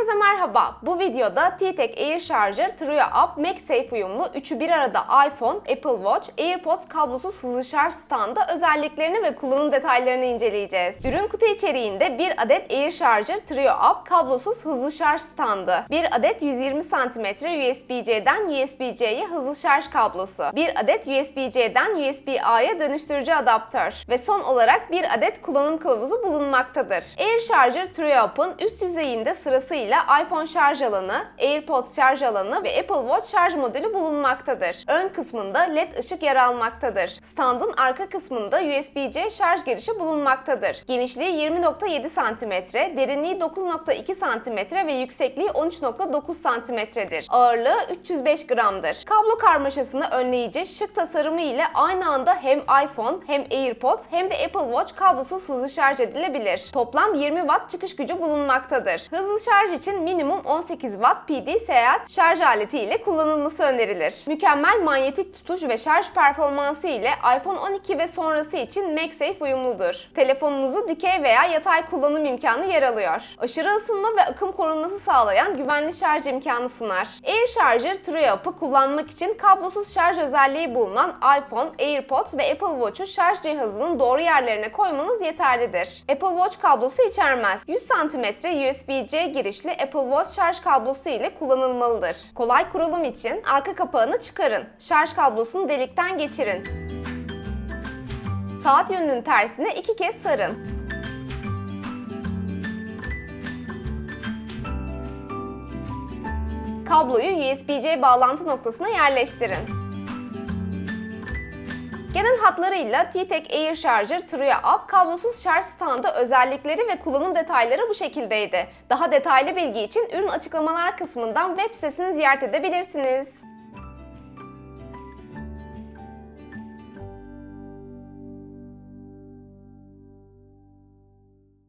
Herkese merhaba. Bu videoda T-Tech Air Charger Trio Up MagSafe uyumlu üçü bir arada iPhone, Apple Watch, AirPods kablosuz hızlı şarj standı özelliklerini ve kullanım detaylarını inceleyeceğiz. Ürün kutu içeriğinde bir adet Air Charger Trio Up kablosuz hızlı şarj standı, bir adet 120 cm USB-C'den USB-C'ye hızlı şarj kablosu, bir adet USB-C'den USB-A'ya dönüştürücü adaptör ve son olarak bir adet kullanım kılavuzu bulunmaktadır. Air Charger Trio Up'ın üst yüzeyinde sırasıyla iPhone şarj alanı, AirPods şarj alanı ve Apple Watch şarj modülü bulunmaktadır. Ön kısmında LED ışık yer almaktadır. Standın arka kısmında USB-C şarj girişi bulunmaktadır. Genişliği 20.7 cm, derinliği 9.2 cm ve yüksekliği 13.9 cm'dir. Ağırlığı 305 gramdır. Kablo karmaşasını önleyici şık tasarımı ile aynı anda hem iPhone hem AirPods hem de Apple Watch kablosuz hızlı şarj edilebilir. Toplam 20 watt çıkış gücü bulunmaktadır. Hızlı şarj için minimum 18 watt PD seyahat şarj aleti ile kullanılması önerilir. Mükemmel manyetik tutuş ve şarj performansı ile iPhone 12 ve sonrası için MagSafe uyumludur. Telefonunuzu dikey veya yatay kullanım imkanı yer alıyor. Aşırı ısınma ve akım korunması sağlayan güvenli şarj imkanı sunar. Air Charger Trio Up'ı kullanmak için kablosuz şarj özelliği bulunan iPhone, AirPods ve Apple Watch'u şarj cihazının doğru yerlerine koymanız yeterlidir. Apple Watch kablosu içermez. 100 cm USB-C girişli Apple Watch şarj kablosu ile kullanılmalıdır. Kolay kurulum için arka kapağını çıkarın. Şarj kablosunu delikten geçirin. Saat yönünün tersine iki kez sarın. Kabloyu USB-C bağlantı noktasına yerleştirin. Genel hatlarıyla T-Tech Air Charger Trio Up kablosuz şarj standı özellikleri ve kullanım detayları bu şekildeydi. Daha detaylı bilgi için ürün açıklamalar kısmından web sitesini ziyaret edebilirsiniz.